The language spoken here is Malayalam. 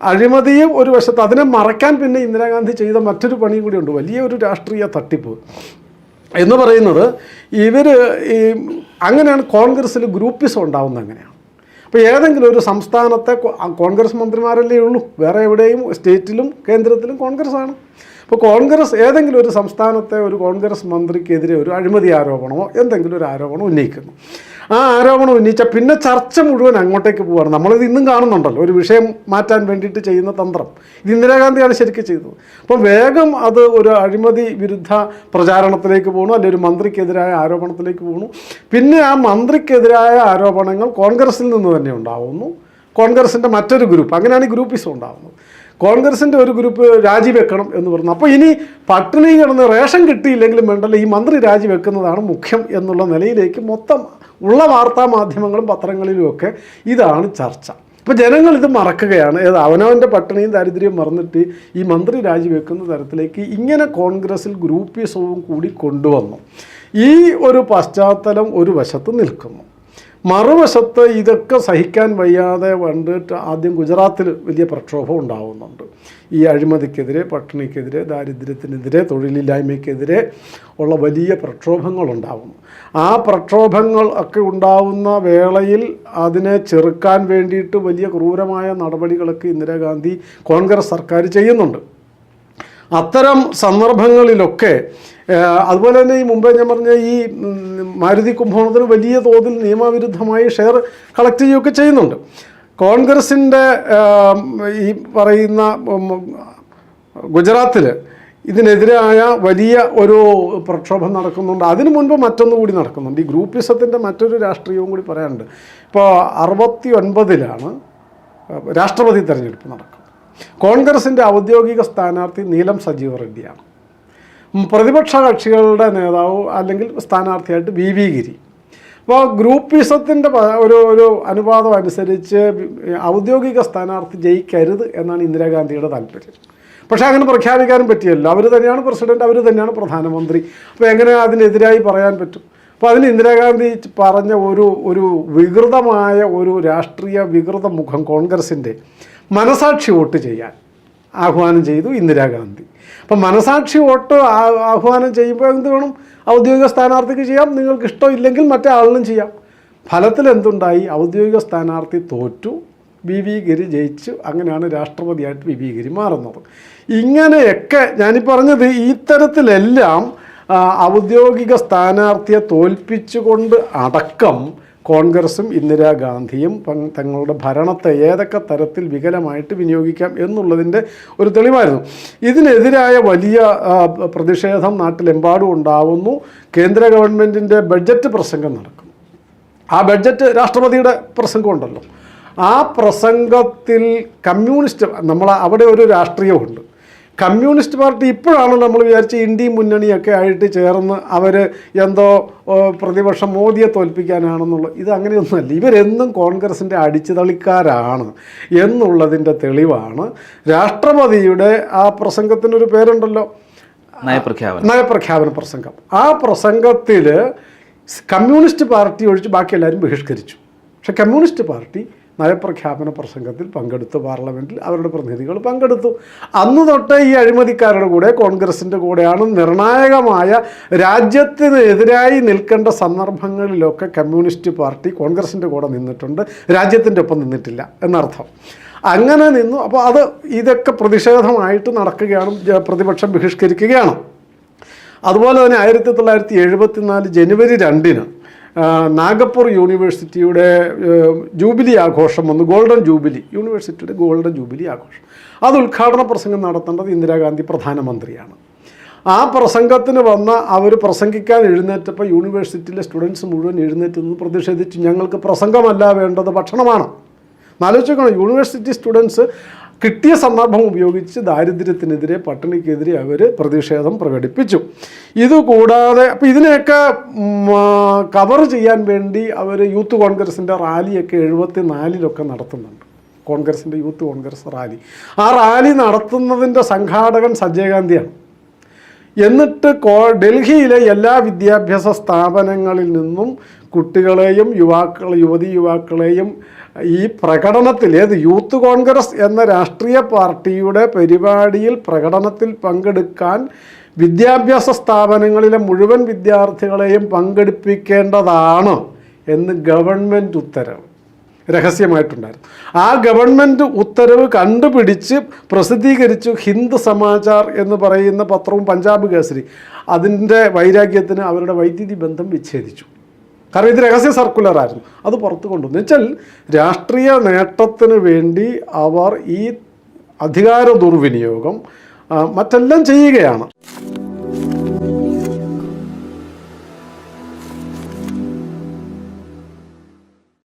അഴിമതിയും ഒരു വശത്ത് അതിനെ മറക്കാൻ പിന്നെ ഇന്ദിരാഗാന്ധി ചെയ്ത മറ്റൊരു പണിയും കൂടിയുണ്ട് വലിയ ഒരു രാഷ്ട്രീയ തട്ടിപ്പ്. എന്ന് പറയുന്നത് ഇവർ ഈ അങ്ങനെയാണ് കോൺഗ്രസ്സിൽ ഗ്രൂപ്പിസം ഉണ്ടാവുന്നത് അങ്ങനെയാണ്. അപ്പോൾ ഏതെങ്കിലും ഒരു സംസ്ഥാനത്തെ കോൺഗ്രസ് മന്ത്രിമാരല്ലേ ഉള്ളൂ. വേറെ എവിടെയും സ്റ്റേറ്റിലും കേന്ദ്രത്തിലും കോൺഗ്രസ് ആണ് അപ്പോൾ കോൺഗ്രസ് ഏതെങ്കിലും ഒരു സംസ്ഥാനത്തെ ഒരു കോൺഗ്രസ് മന്ത്രിക്കെതിരെ ഒരു അഴിമതി ആരോപണമോ എന്തെങ്കിലും ഒരു ആരോപണം ഉന്നയിക്കുന്നു. ആ ആരോപണം ഉന്നയിച്ചാൽ പിന്നെ ചർച്ച മുഴുവൻ അങ്ങോട്ടേക്ക് പോവുകയാണ് നമ്മളിത് ഇന്നും കാണുന്നുണ്ടല്ലോ. ഒരു വിഷയം മാറ്റാൻ വേണ്ടിയിട്ട് ചെയ്യുന്ന തന്ത്രം. ഇത് ഇന്ദിരാഗാന്ധിയാണ് ശരിക്കും ചെയ്തത്. അപ്പം വേഗം അത് ഒരു അഴിമതി വിരുദ്ധ പ്രചാരണത്തിലേക്ക് പോകണു അല്ലെങ്കിൽ ഒരു മന്ത്രിക്കെതിരായ ആരോപണത്തിലേക്ക് പോകണു പിന്നെ ആ മന്ത്രിക്കെതിരായ ആരോപണങ്ങൾ കോൺഗ്രസിൽ നിന്ന് തന്നെ ഉണ്ടാവുന്നു. കോൺഗ്രസിന്റെ മറ്റൊരു ഗ്രൂപ്പ്. അങ്ങനെയാണ് ഈ ഗ്രൂപ്പിസം ഉണ്ടാകുന്നത് കോൺഗ്രസിന്റെ ഒരു ഗ്രൂപ്പ് രാജിവെക്കണം എന്ന് പറഞ്ഞു. അപ്പോൾ ഇനി പട്ടിണി കിടന്ന് റേഷൻ കിട്ടിയില്ലെങ്കിലും വേണ്ടല്ലോ ഈ മന്ത്രി രാജിവെക്കുന്നതാണ് മുഖ്യം എന്നുള്ള നിലയിലേക്ക് മൊത്തം ഉള്ള വാർത്താ മാധ്യമങ്ങളും പത്രങ്ങളിലുമൊക്കെ ഇതാണ് ചർച്ച. അപ്പോൾ ജനങ്ങൾ ഇത് മറക്കുകയാണ്. ഏത് അവനവന്റെ പട്ടിണിയും ദാരിദ്ര്യവും മറന്നിട്ട് ഈ മന്ത്രി രാജിവെക്കുന്ന തരത്തിലേക്ക് ഇങ്ങനെ കോൺഗ്രസിൽ ഗ്രൂപ്പിസവും കൂടി കൊണ്ടുവന്നു. ഈ ഒരു പശ്ചാത്തലം ഒരു വശത്ത് നിൽക്കുന്നു. മറുവശത്ത് ഇതൊക്കെ സഹിക്കാൻ വയ്യാതെ വന്നിട്ട് ആദ്യം ഗുജറാത്തിൽ വലിയ പ്രക്ഷോഭം ഉണ്ടാവുന്നുണ്ട്. ഈ അഴിമതിക്കെതിരെ പട്ടിണിക്കെതിരെ ദാരിദ്ര്യത്തിനെതിരെ തൊഴിലില്ലായ്മയ്ക്കെതിരെ ഉള്ള വലിയ പ്രക്ഷോഭങ്ങൾ ഉണ്ടാവുന്നു ആ പ്രക്ഷോഭങ്ങൾ ഒക്കെ ഉണ്ടാവുന്ന വേളയിൽ അതിനെ ചെറുക്കാൻ വേണ്ടിയിട്ട് വലിയ ക്രൂരമായ നടപടികളൊക്കെ ഇന്ദിരാഗാന്ധി കോൺഗ്രസ് സർക്കാർ ചെയ്യുന്നുണ്ട്. അത്തരം സന്ദർഭങ്ങളിലൊക്കെ അതുപോലെ തന്നെ ഈ മുമ്പേ ഞാൻ പറഞ്ഞ ഈ മാരുതി കുംഭകോണത്തിന് വലിയ തോതിൽ നിയമവിരുദ്ധമായി ഷെയർ കളക്ട് ചെയ്യുകയൊക്കെ ചെയ്യുന്നുണ്ട്. കോൺഗ്രസിന്റെ ഈ പറയുന്ന ഗുജറാത്തിൽ ഇതിനെതിരായ വലിയ ഒരു പ്രക്ഷോഭം നടക്കുന്നുണ്ട്. അതിനു മുൻപ് മറ്റൊന്നു കൂടി നടക്കുന്നുണ്ട്. ഈ ഗ്രൂപ്പിസത്തിന്റെ മറ്റൊരു രാഷ്ട്രീയവും കൂടി പറയാനുണ്ട്. ഇപ്പോൾ അറുപത്തി ഒൻപതിലാണ് രാഷ്ട്രപതി തെരഞ്ഞെടുപ്പ് നടക്കുന്നത്. കോൺഗ്രസിന്റെ ഔദ്യോഗിക സ്ഥാനാർത്ഥി നീലം സജീവ റെഡ്ഡിയാണ്. പ്രതിപക്ഷ കക്ഷികളുടെ നേതാവ് അല്ലെങ്കിൽ സ്ഥാനാർത്ഥിയായിട്ട് വി വി ഗിരി. അപ്പോൾ ഗ്രൂപ്പിസത്തിന്റെ ഒരു ഒരു അനുപാതം അനുസരിച്ച് ഔദ്യോഗിക സ്ഥാനാർത്ഥി ജയിക്കരുത് എന്നാണ് ഇന്ദിരാഗാന്ധിയുടെ താല്പര്യം. പക്ഷേ അങ്ങനെ പ്രഖ്യാപിക്കാനും പറ്റിയല്ലോ. അവർ തന്നെയാണ് പ്രസിഡന്റ് അവർ തന്നെയാണ് പ്രധാനമന്ത്രി. അപ്പോൾ എങ്ങനെ അതിനെതിരായി പറയാൻ പറ്റും? അപ്പോൾ അതിന് ഇന്ദിരാഗാന്ധി പറഞ്ഞ ഒരു ഒരു വികൃതമായ ഒരു രാഷ്ട്രീയ വികൃത മുഖം കോൺഗ്രസിന്റെ മനസാക്ഷി വോട്ട് ചെയ്യാൻ. ആഹ്വാനം ചെയ്തു ഇന്ദിരാഗാന്ധി. അപ്പം മനസാക്ഷി വോട്ട് ആഹ്വാനം ചെയ്യുമ്പോൾ എന്ത് വേണം? ഔദ്യോഗിക സ്ഥാനാർത്ഥിക്ക് ചെയ്യാം നിങ്ങൾക്ക് ഇഷ്ടമില്ലെങ്കിൽ മറ്റേ ആളിനും ചെയ്യാം. ഫലത്തിൽ എന്തുണ്ടായി? ഔദ്യോഗിക സ്ഥാനാർത്ഥി തോറ്റു വി വി ഗിരി ജയിച്ചു അങ്ങനെയാണ് രാഷ്ട്രപതിയായിട്ട് വി വി ഗിരി മാറുന്നത്. ഇങ്ങനെയൊക്കെ ഞാനീ പറഞ്ഞത് ഇത്തരത്തിലെല്ലാം ഔദ്യോഗിക സ്ഥാനാർത്ഥിയെ തോൽപ്പിച്ചുകൊണ്ട് അടക്കം കോൺഗ്രസും ഇന്ദിരാഗാന്ധിയും തങ്ങളുടെ ഭരണത്തെ ഏതൊക്കെ തരത്തിൽ വികലമായിട്ട് വിനിയോഗിക്കാം എന്നുള്ളതിന്റെ ഒരു തെളിവായിരുന്നു. ഇതിനെതിരായ വലിയ പ്രതിഷേധം നാട്ടിലെമ്പാടും ഉണ്ടാവുന്നു. കേന്ദ്ര ഗവൺമെന്റിന്റെ ബഡ്ജറ്റ് പ്രസംഗം നടക്കും. ആ ബഡ്ജറ്റ് രാഷ്ട്രപതിയുടെ പ്രസംഗം ഉണ്ടല്ലോ. ആ പ്രസംഗത്തിൽ കമ്മ്യൂണിസ്റ്റ് നമ്മൾ അവിടെ ഒരു രാഷ്ട്രീയമുണ്ട്. കമ്മ്യൂണിസ്റ്റ് പാർട്ടി ഇപ്പോഴാണ് നമ്മൾ വിചാരിച്ച് ഇന്ത്യ മുന്നണിയൊക്കെ ആയിട്ട് ചേർന്ന് അവർ എന്തോ പ്രതിപക്ഷം മോദിയെ തോൽപ്പിക്കാനാണെന്നുള്ള. ഇത് അങ്ങനെയൊന്നുമല്ല. ഇവരെന്നും കോൺഗ്രസിന്റെ അടിച്ചുതളിക്കാരാണ് എന്നുള്ളതിന്റെ തെളിവാണ് രാഷ്ട്രപതിയുടെ ആ പ്രസംഗത്തിനൊരു പേരുണ്ടല്ലോ. നയപ്രഖ്യാപനം. നയപ്രഖ്യാപന പ്രസംഗം. ആ പ്രസംഗത്തിൽ കമ്മ്യൂണിസ്റ്റ് പാർട്ടി ഒഴിച്ച് ബാക്കി എല്ലാവരും ബഹിഷ്കരിച്ചു. പക്ഷെ കമ്മ്യൂണിസ്റ്റ് പാർട്ടി നയപ്രഖ്യാപന പ്രസംഗത്തിൽ പങ്കെടുത്തു പാർലമെന്റിൽ അവരുടെ പ്രതിനിധികൾ പങ്കെടുത്തു. അന്ന് തൊട്ട് ഈ അഴിമതിക്കാരുടെ കൂടെ കോൺഗ്രസിന്റെ കൂടെയാണ് നിർണായകമായ രാജ്യത്തിനെതിരായി നിൽക്കേണ്ട സന്ദർഭങ്ങളിലൊക്കെ കമ്മ്യൂണിസ്റ്റ് പാർട്ടി കോൺഗ്രസിന്റെ കൂടെ നിന്നിട്ടുണ്ട്. രാജ്യത്തിന്റെ ഒപ്പം നിന്നിട്ടില്ല എന്നർത്ഥം. അങ്ങനെ നിന്നു. അപ്പോൾ അത് ഇതൊക്കെ പ്രതിഷേധമായിട്ട് നടക്കുകയാണ് പ്രതിപക്ഷം ബഹിഷ്കരിക്കുകയാണ്. അതുപോലെ തന്നെ ആയിരത്തി തൊള്ളായിരത്തി എഴുപത്തിനാല് ജനുവരി രണ്ടിന് നാഗപ്പൂർ യൂണിവേഴ്സിറ്റിയുടെ ജൂബിലി ആഘോഷം വന്നു. Golden jubilee. യൂണിവേഴ്സിറ്റിയുടെ ഗോൾഡൻ ജൂബിലി ആഘോഷം. അത് ഉദ്ഘാടന പ്രസംഗം നടത്തേണ്ടത് ഇന്ദിരാഗാന്ധി പ്രധാനമന്ത്രിയാണ്. ആ പ്രസംഗത്തിന് വന്ന അവർ പ്രസംഗിക്കാൻ എഴുന്നേറ്റപ്പോൾ യൂണിവേഴ്സിറ്റിയിലെ സ്റ്റുഡൻസ് മുഴുവൻ എഴുന്നേറ്റ് നിന്ന് പ്രതിഷേധിച്ചു. ഞങ്ങൾക്ക് പ്രസംഗമല്ല വേണ്ടത് ഭക്ഷണമാണ്. ആലോചിക്കണം യൂണിവേഴ്സിറ്റി സ്റ്റുഡൻസ് കിട്ടിയ സന്ദർഭം ഉപയോഗിച്ച് ദാരിദ്ര്യത്തിനെതിരെ പട്ടിണിക്കെതിരെ അവർ പ്രതിഷേധം പ്രകടിപ്പിച്ചു. ഇതുകൂടാതെ അപ്പോൾ ഇതിനെയൊക്കെ കവർ ചെയ്യാൻ വേണ്ടി അവർ യൂത്ത് കോൺഗ്രസിന്റെ റാലിയൊക്കെ എഴുപത്തി നാലിലൊക്കെ നടത്തുന്നുണ്ട്. കോൺഗ്രസിന്റെ യൂത്ത് കോൺഗ്രസ് റാലി. ആ റാലി നടത്തുന്നതിന്റെ സംഘാടകൻ സഞ്ജയ് ഗാന്ധിയാണ്. എന്നിട്ട് ഡൽഹിയിലെ എല്ലാ വിദ്യാഭ്യാസ സ്ഥാപനങ്ങളിൽ നിന്നും കുട്ടികളെയും യുവാക്കൾ യുവതി യുവാക്കളെയും ഈ പ്രകടനത്തിൽ ഏത് യൂത്ത് കോൺഗ്രസ് എന്ന രാഷ്ട്രീയ പാർട്ടിയുടെ പരിപാടിയിൽ പ്രകടനത്തിൽ പങ്കെടുക്കാൻ വിദ്യാഭ്യാസ സ്ഥാപനങ്ങളിലെ മുഴുവൻ വിദ്യാർത്ഥികളെയും പങ്കെടുപ്പിക്കേണ്ടതാണ് എന്ന് ഗവൺമെന്റ് ഉത്തരവ് രഹസ്യമായിട്ടുണ്ടായിരുന്നു. ആ ഗവൺമെന്റ് ഉത്തരവ് കണ്ടുപിടിച്ച് പ്രസിദ്ധീകരിച്ചു ഹിന്ദ് സമാചാർ എന്ന് പറയുന്ന പത്രവും പഞ്ചാബ് കേസരി അതിന്റെ വൈരാഗ്യത്തിന് അവരുടെ വൈദ്യുതി ബന്ധം വിച്ഛേദിച്ചു. കാരണം ഇത് രഹസ്യ സർക്കുലർ ആയിരുന്നു. അത് പുറത്തു കൊണ്ടുവന്നു. വെച്ചാൽ രാഷ്ട്രീയ നേട്ടത്തിന് വേണ്ടി അവർ ഈ അധികാര ദുർവിനിയോഗം മറ്റെല്ലാം ചെയ്യുകയാണ്.